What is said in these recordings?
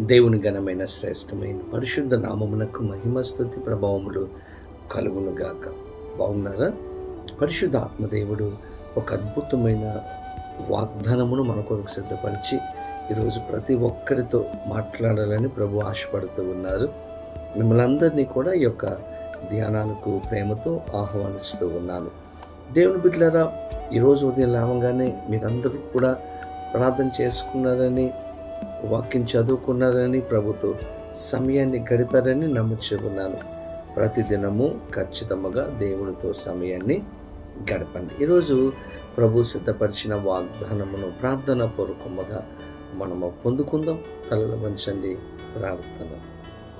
దేవుని ఘనమైన శ్రేష్టమైన పరిశుద్ధ నామమునకు మహిమస్తుతి ప్రభావములు కలుగునుగాక. బాగున్నారా? పరిశుద్ధ ఆత్మదేవుడు ఒక అద్భుతమైన వాగ్దానమును మన కొరకు సిద్ధపరిచి ఈరోజు ప్రతి ఒక్కరితో మాట్లాడాలని ప్రభు ఆశపడుతూ ఉన్నారు. మిమ్మల్ని అందరినీ కూడా ఈ యొక్క ధ్యానాలకు ప్రేమతో ఆహ్వానిస్తూ ఉన్నాను. దేవుని బిడ్డలారా ఈరోజు ఉదయం లేవగానే మీరందరూ కూడా ప్రార్థన చేసుకున్నారని వాక్యం చదువుకున్నారని ప్రభుతో సమయాన్ని గడిపారని నమ్ముచూ ప్రతిదినము ఖచ్చితంగా దేవునితో సమయాన్ని గడపండి. ఈరోజు ప్రభు సిద్ధపరిచిన వాగ్దానమును ప్రార్థన పూర్వకముగా మనము పొందుకుందాం. తలలు వంచండి ప్రార్థన.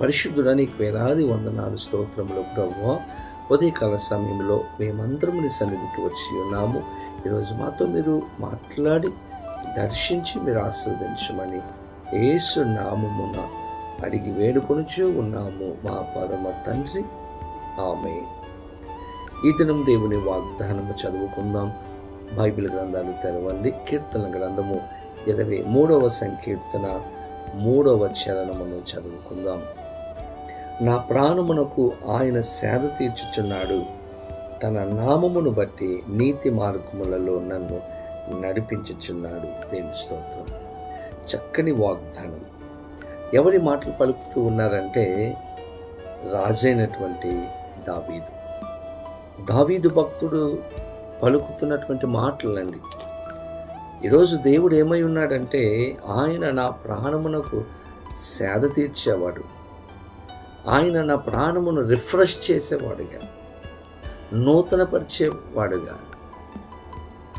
పరిశుద్ధుడ నీకు వేలాది వందనాలు స్తోత్రములు ప్రభు ఉదయకాల సమయంలో మేమందరం నీ సన్నిధికి వచ్చి ఉన్నాము. ఈరోజు మాతో మీరు మాట్లాడి దర్శించి మీరు ఆస్వాదించమని ఏసు నామమున అడిగి వేడుకొనుచూ ఉన్నాము మా పరమ తండ్రి. ఆమె ఈ దినం దేవుని వాగ్దానము చదువుకుందాం. బైబిల్ గ్రంథాలు తెరవండి. కీర్తన గ్రంథము ఇరవై మూడవ సంకీర్తన మూడవ చరణమును చదువుకుందాం. నా ప్రాణమునకు ఆయన సేద తీర్చుచున్నాడు. తన నామమును బట్టి నీతి మార్గములలో నన్ను నడిపించుచున్నాడు దేని స్తోత్రం. చక్కని వాగ్దానం. ఎవరి మాటలు పలుకుతూ ఉన్నారంటే రాజైనటువంటి దావీదు. దావీదు భక్తుడు పలుకుతున్నటువంటి మాటలండి. ఈరోజు దేవుడు ఏమై ఉన్నాడంటే ఆయన నా ప్రాణమునకు సేద తీర్చేవాడు. ఆయన నా ప్రాణమును రిఫ్రెష్ చేసేవాడుగా. నూతనపరిచేవాడుగా.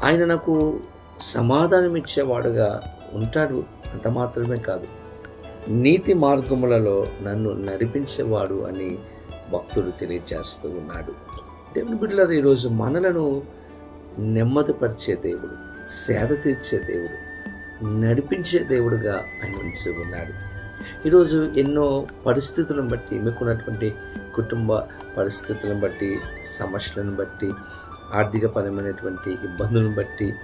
ఆయన నాకు సమాధానం ఇచ్చేవాడుగా ఉంటాడు అంత మాత్రమే కాదు. నీతి మార్గములలో నన్ను నడిపించేవాడు అని భక్తుడు తెలియజేస్తూ ఉన్నాడు. దేవుని బిడ్డలారు ఈరోజు మనలను నెమ్మదిపరిచే దేవుడు సేద తీర్చే దేవుడు నడిపించే దేవుడుగా ఆయన ఉంచి ఉన్నాడు. ఈరోజు ఎన్నో పరిస్థితులను బట్టి మీకున్నటువంటి కుటుంబ పరిస్థితులను బట్టి సమస్యలను బట్టి ఆర్థికపరమైనటువంటి ఇబ్బందులను బట్టి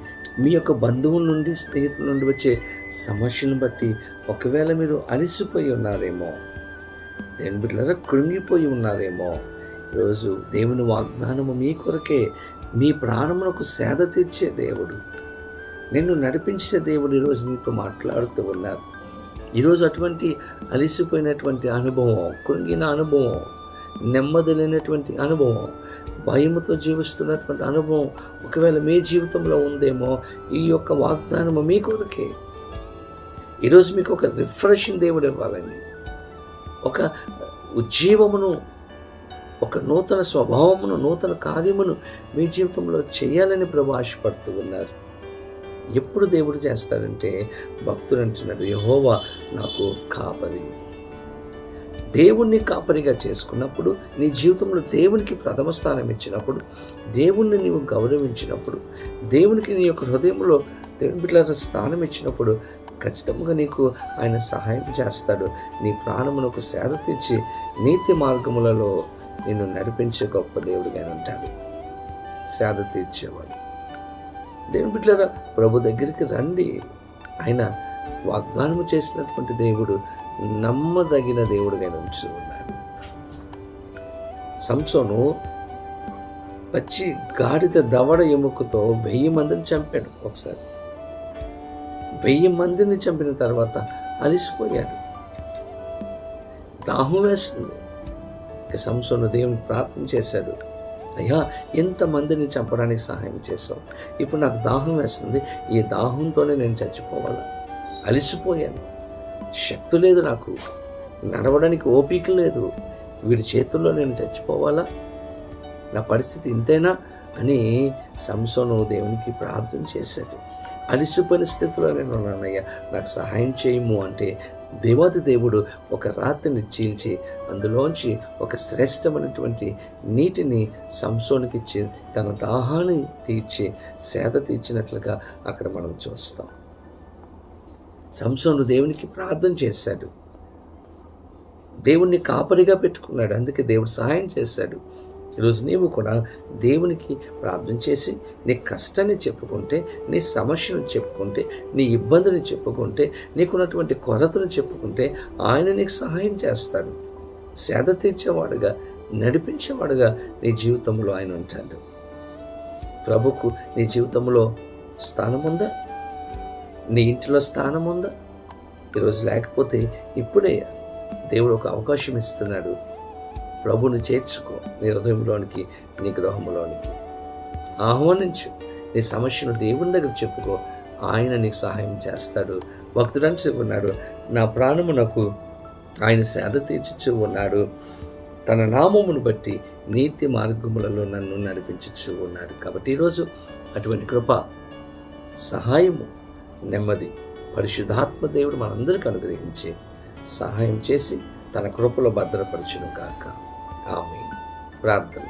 మీ యొక్క బంధువుల నుండి స్నేహితుల నుండి వచ్చే సమస్యలను బట్టి ఒకవేళ మీరు అలసిపోయి ఉన్నారేమో దేని బిడ్డలారా కృంగిపోయి ఉన్నారేమో ఈరోజు దేవుని వాగ్దానము మీ కొరకే మీ ప్రాణమునకు సేద తీర్చే దేవుడు. నిన్ను నడిపించే దేవుడు ఈరోజు నీతో మాట్లాడుతూ ఉన్నారు. ఈరోజు అటువంటి అలిసిపోయినటువంటి అనుభవం కృంగిన అనుభవం నెమ్మది లేనటువంటి అనుభవం భయముతో జీవిస్తున్నటువంటి అనుభవం ఒకవేళ మీ జీవితంలో ఉందేమో ఈ యొక్క వాగ్దానము మీ కొరకే. ఈరోజు మీకు ఒక రిఫ్రెషింగ్ దేవుడు ఇవ్వాలని ఒక ఉజ్జీవమును ఒక నూతన స్వభావమును నూతన కార్యమును మీ జీవితంలో చేయాలని ప్రభు ఆశపడుతూ ఉన్నారు. ఎప్పుడు దేవుడు చేస్తాడంటే భక్తులు అంటున్నాడు యహోవా నాకు కాపరి. దేవుణ్ణి కాపరిగా చేసుకున్నప్పుడు నీ జీవితంలో దేవునికి ప్రథమ స్థానం ఇచ్చినప్పుడు దేవుణ్ణి నీవు గౌరవించినప్పుడు దేవునికి నీ యొక్క హృదయంలో దేవుని బిడ్డల స్థానం ఇచ్చినప్పుడు ఖచ్చితంగా నీకు ఆయన సహాయం చేస్తాడు. నీ ప్రాణమునకు సేద తెచ్చి నీతి మార్గములలో నిన్ను నడిపించే గొప్ప దేవుడిగా ఉంటాడు. సేద తీర్చేవాడు దేవుని బిడ్డలారా ప్రభు దగ్గరికి రండి. ఆయన వాగ్దానము చేసినటువంటి దేవుడు నమ్మదగిన దేవుడిగా ఉంచి ఉన్నాడు సంసోను పచ్చి గాడిద దవడ ఎముకతో వెయ్యి మందిని చంపాడు ఒకసారి. వెయ్యి మందిని చంపిన తర్వాత అలిసిపోయాడు. దాహం వేస్తుంది. ఇక సంసోను దేవుని ప్రార్థన చేశాడు. అయ్యా ఎంతమందిని చంపడానికి సహాయం చేస్తాం ఇప్పుడు నాకు దాహం వేస్తుంది. ఈ దాహంతోనే నేను చచ్చిపోవాలి? అలిసిపోయాను. శక్తి లేదు నాకు. నడవడానికి ఓపిక లేదు. వీడి చేతుల్లో నేను చచ్చిపోవాలా? నా పరిస్థితి ఇంతేనా? అని సంసోను దేవునికి ప్రార్థన చేశాడు. అలిసిపోయిన స్థితిలో నేను ఉన్నానయ్యా నాకు సహాయం చేయము అంటే దేవాది దేవుడు ఒక రాత్రిని చీల్చి అందులోంచి ఒక శ్రేష్టమైనటువంటి నీటిని సంసోనికి ఇచ్చి తన దాహాన్ని తీర్చి సేద తీర్చినట్లుగా అక్కడ మనం చూస్తాం. సంసోను దేవునికి ప్రార్థన చేశాడు. దేవుణ్ణి కాపరిగా పెట్టుకున్నాడు. అందుకే దేవుడు సహాయం చేశాడు. ఈరోజు నీవు కూడా దేవునికి ప్రార్థన చేసి నీ కష్టాన్ని చెప్పుకుంటే నీ సమస్యను చెప్పుకుంటే నీ ఇబ్బందిని చెప్పుకుంటే నీకున్నటువంటి కొరతను చెప్పుకుంటే ఆయన నీకు సహాయం చేస్తాడు. సేద తీర్చేవాడుగా నడిపించేవాడుగా నీ జీవితంలో ఆయన ఉంటాడు. ప్రభుకు నీ జీవితంలో స్థానం ఉందా నీ ఇంటిలో స్థానం ఉందా? ఈరోజు లేకపోతే ఇప్పుడే దేవుడు ఒక అవకాశం ఇస్తున్నాడు. ప్రభుని చేర్చుకో నీ హృదయంలోనికి నీ గృహంలోనికి ఆహ్వానించు. నీ సమస్యను దేవుని దగ్గర చెప్పుకో. ఆయన నీకు సహాయం చేస్తాడు. భక్తుడని చెప్పున్నాడు నా ప్రాణమునకు ఆయన సేద తీర్చుచు ఉన్నాడు. తన నామమును బట్టి నీతి మార్గములలో నన్ను నడిపించుచు ఉన్నాడు. కాబట్టి ఈరోజు అటువంటి కృప సహాయము నెమ్మది. పరిశుద్ధాత్మ దేవుడు మనందరికీ అనుగ్రహించి సహాయం చేసి తన కృపలో భద్రపరచును కాక ఆమె ప్రార్థన.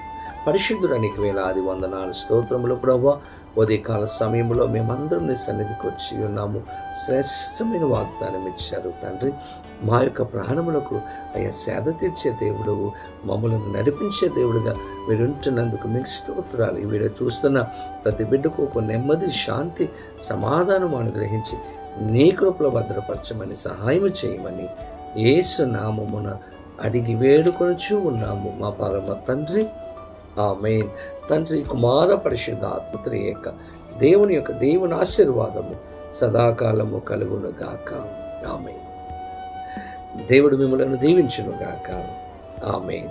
పరిశుద్ధుడానికి వేలాది వందనాలు స్తోత్రములు ప్రభావ. ఉదయకాల సమయంలో మేమందరం నీ సన్నిధికి వచ్చి ఉన్నాము. శ్రేష్టమైన వాగ్దానం ఇచ్చారు తండ్రి. మా యొక్క ప్రాణములకు అయ్యా సేద తీర్చే దేవుడు మమ్మల్ని నడిపించే దేవుడుగా వీరుంటున్నందుకు మీకు స్తోత్రాలు. వీడు చూస్తున్న ప్రతి బిడ్డకు ఒక నెమ్మది శాంతి సమాధానం అనుగ్రహించి నీ కృపలో భద్రపరచమని సహాయం చేయమని ఏసు నామమున అడిగి వేడుకొనుచూ ఉన్నాము. మా పరమ తండ్రి. ఆమె తండ్రి కుమార పరిశుద్ధ ఆత్మత్రి యొక్క దేవుని యొక్క దేవుని ఆశీర్వాదము సదాకాలము కలుగును గాక. ఆమె దేవుడు మిమ్మలను దీవించును గాక. ఆమె